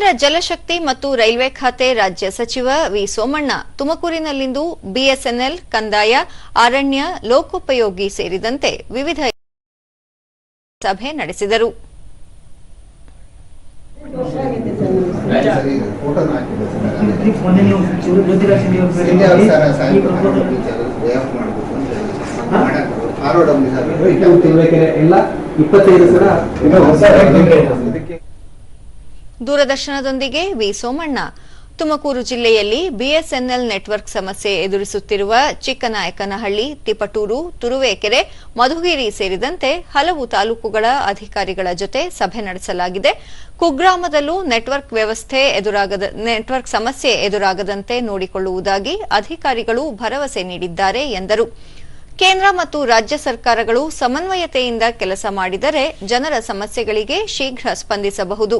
ಕೇಂದ್ರ ಜಲಶಕ್ತಿ ಮತ್ತು ರೈಲ್ವೆ ಖಾತೆ ರಾಜ್ಯ ಸಚಿವ ವಿ ಸೋಮಣ್ಣ ತುಮಕೂರಿನಲ್ಲಿಂದು ಬಿಎಸ್ಎನ್ಎಲ್ ಕಂದಾಯ ಅರಣ್ಯ ಲೋಕೋಪಯೋಗಿ ಸೇರಿದಂತೆ ವಿವಿಧ ಸಭೆ ನಡೆಸಿದರು. ಎಲ್ಲ ಇಪ್ಪತ್ತೈದು ದೂರದರ್ಶನದೊಂದಿಗೆ ವಿ ಸೋಮಣ್ಣ ತುಮಕೂರು ಜಿಲ್ಲೆಯಲ್ಲಿ ಬಿಎಸ್ಎನ್ಎಲ್ ನೆಟ್ವರ್ಕ್ ಸಮಸ್ಯೆ ಎದುರಿಸುತ್ತಿರುವ ಚಿಕ್ಕನಾಯಕನಹಳ್ಳಿ, ತಿಪಟೂರು, ತುರುವೇಕೆರೆ, ಮಧುಗಿರಿ ಸೇರಿದಂತೆ ಹಲವು ತಾಲೂಕುಗಳ ಅಧಿಕಾರಿಗಳ ಜೊತೆ ಸಭೆ ನಡೆಸಲಾಗಿದೆ. ಕುಗ್ರಾಮದಲ್ಲೂ ನೆಟ್ವರ್ಕ್ ವ್ಯವಸ್ಥೆ ಎದುರಾಗದ, ನೆಟ್ವರ್ಕ್ ಸಮಸ್ಯೆ ಎದುರಾಗದಂತೆ ನೋಡಿಕೊಳ್ಳುವುದಾಗಿ ಅಧಿಕಾರಿಗಳು ಭರವಸೆ ನೀಡಿದ್ದಾರೆ ಎಂದರು. ಕೇಂದ್ರ ಮತ್ತು ರಾಜ್ಯ ಸರ್ಕಾರಗಳು ಸಮನ್ವಯತೆಯಿಂದ ಕೆಲಸ ಮಾಡಿದರೆ ಜನರ ಸಮಸ್ಯೆಗಳಿಗೆ ಶೀಘ್ರ ಸ್ಪಂದಿಸಬಹುದು.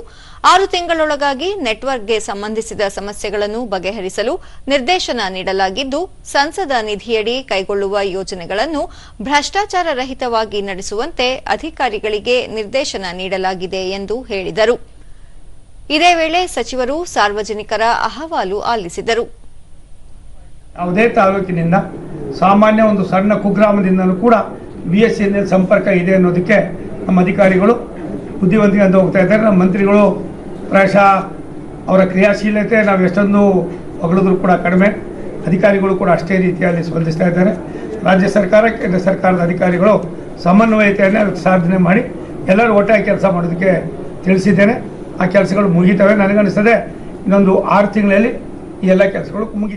ಆರು ತಿಂಗಳೊಳಗಾಗಿ ನೆಟ್ವರ್ಕ್ಗೆ ಸಂಬಂಧಿಸಿದ ಸಮಸ್ಯೆಗಳನ್ನು ಬಗೆಹರಿಸಲು ನಿರ್ದೇಶನ ನೀಡಲಾಗಿದ್ದು, ಸಂಸದ ನಿಧಿಯಡಿ ಕೈಗೊಳ್ಳುವ ಯೋಜನೆಗಳನ್ನು ಭ್ರಷ್ಟಾಚಾರ ರಹಿತವಾಗಿ ನಡೆಸುವಂತೆ ಅಧಿಕಾರಿಗಳಿಗೆ ನಿರ್ದೇಶನ ನೀಡಲಾಗಿದೆ ಎಂದು ಹೇಳಿದರು. ಇದೇ ವೇಳೆ ಸಚಿವರು ಸಾರ್ವಜನಿಕರ ಅಹವಾಲು ಆಲಿಸಿದರು. ಸಾಮಾನ್ಯ ಒಂದು ಸಣ್ಣ ಕುಗ್ರಾಮದಿಂದಲೂ ಕೂಡ ಬಿ ಎಸ್ ಎಲ್ ಸಂಪರ್ಕ ಇದೆ ಅನ್ನೋದಕ್ಕೆ ನಮ್ಮ ಅಧಿಕಾರಿಗಳು ಬುದ್ಧಿವಂತಿಕೆ ಅಂತ ಹೋಗ್ತಾ ಇದ್ದಾರೆ. ನಮ್ಮ ಮಂತ್ರಿಗಳು ಪ್ರಾಯಶಃ ಅವರ ಕ್ರಿಯಾಶೀಲತೆ ನಾವು ಎಷ್ಟೊಂದು ಹೊಗಳಿದ್ರು ಕೂಡ ಕಡಿಮೆ. ಅಧಿಕಾರಿಗಳು ಕೂಡ ಅಷ್ಟೇ ರೀತಿಯಲ್ಲಿ ಸ್ಪಂದಿಸ್ತಾ ಇದ್ದಾರೆ. ರಾಜ್ಯ ಸರ್ಕಾರ, ಕೇಂದ್ರ ಸರ್ಕಾರದ ಅಧಿಕಾರಿಗಳು ಸಮನ್ವಯತೆಯನ್ನು ಸಾಧನೆ ಮಾಡಿ ಎಲ್ಲರೂ ಒಟ್ಟಾಗಿ ಕೆಲಸ ಮಾಡೋದಕ್ಕೆ ತಿಳಿಸಿದ್ದೇನೆ. ಆ ಕೆಲಸಗಳು ಮುಗಿತವೆ. ನನಗನ್ನಿಸ್ತದೆ ಇನ್ನೊಂದು ಆರು ತಿಂಗಳಲ್ಲಿ ಈ ಎಲ್ಲ ಕೆಲಸಗಳು ಮುಗಿ